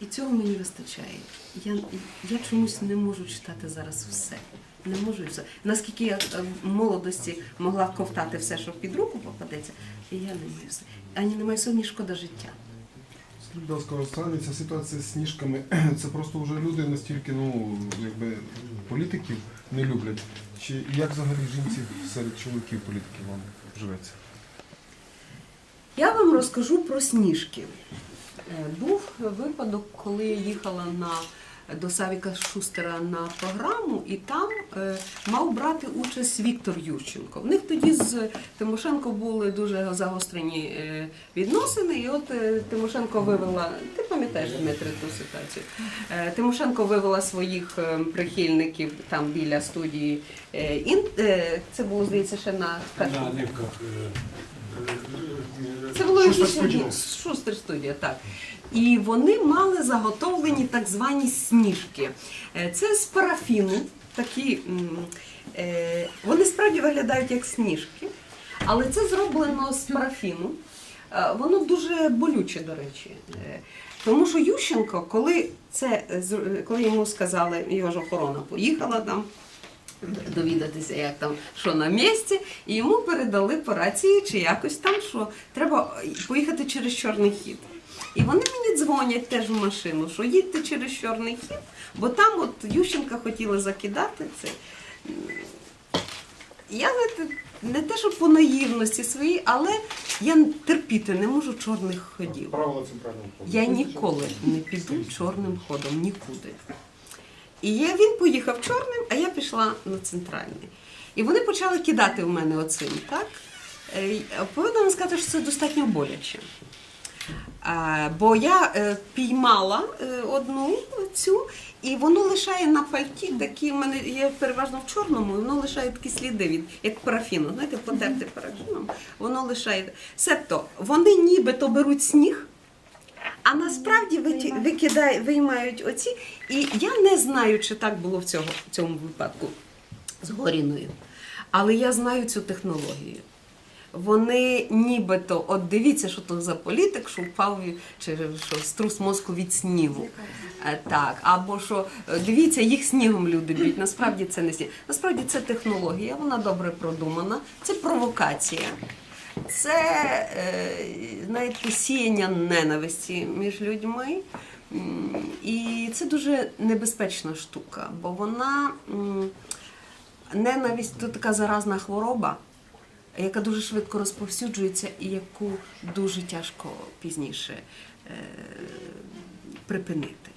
І цього мені вистачає. Я, я чомусь не можу читати зараз все. Не можу все. Наскільки я е, в молодості могла ковтати все, що під руку попадеться, і я не маю все. Ані не маю все, ні шкода життя. Скажіть, будь ласка, ця ситуація з сніжками, це просто вже люди настільки, ну, якби політиків не люблять. Чи як взагалі жінці серед чоловіків політиків вам живеться? Я вам розкажу про сніжки. Е, Був випадок, коли я їхала на, до Савіка Шустера на програму, і там е, мав брати участь Віктор Ющенко. В них тоді з Тимошенко були дуже загострені е, відносини, і от е, Тимошенко вивела, ти пам'ятаєш, Дмитре, ту ситуацію. Е, Тимошенко вивела своїх е, прихильників там біля студії. е, Ін, е, це було, здається, ще на першому це було Шустер студія. Шустер студія, так. І вони мали заготовлені так звані сніжки. Е, Це з парафіну. Такі, е, вони справді виглядають як сніжки, але це зроблено з парафіну. Е, Воно дуже болюче, до речі. Тому що Ющенко, коли це коли йому сказали, його ж охорона поїхала там довідатися, як там що на місці, і йому передали по рації чи якось там, що треба поїхати через чорний хід. І вони мені дзвонять теж в машину, що їдьте через чорний хід, бо там от Ющенка хотіла закидати це. Я не, те- що по наївності своїй, але я терпіти не можу чорних ходів. Я ніколи не піду чорним ходом нікуди. І я, він поїхав чорним, а я пішла на центральний. І вони почали кидати в мене оцим, так? Е, Повинна вам сказати, що це достатньо боляче. А, бо я е, піймала е, одну цю, і воно лишає на пальті такі, в мене є переважно в чорному, і воно лишає такі сліди від як парафіну. Знаєте, потерти парафіном, воно лишає. Себто вони нібито беруть сніг, а насправді викидає, виймають оці. І я не знаю, чи так було в цього, в цьому випадку з горіною. Але я знаю цю технологію. Вони нібито, от дивіться, що то за політик, що впав чи що струс мозку від снігу. Е, Так, або що е, дивіться, їх снігом люди б'ють. Насправді це не сніг. Насправді це технологія, вона добре продумана, це провокація. Це е, знаєте, сіяння ненависті між людьми. І це дуже небезпечна штука, бо вона ненависть то така заразна хвороба, яка дуже швидко розповсюджується і яку дуже тяжко пізніше е, припинити.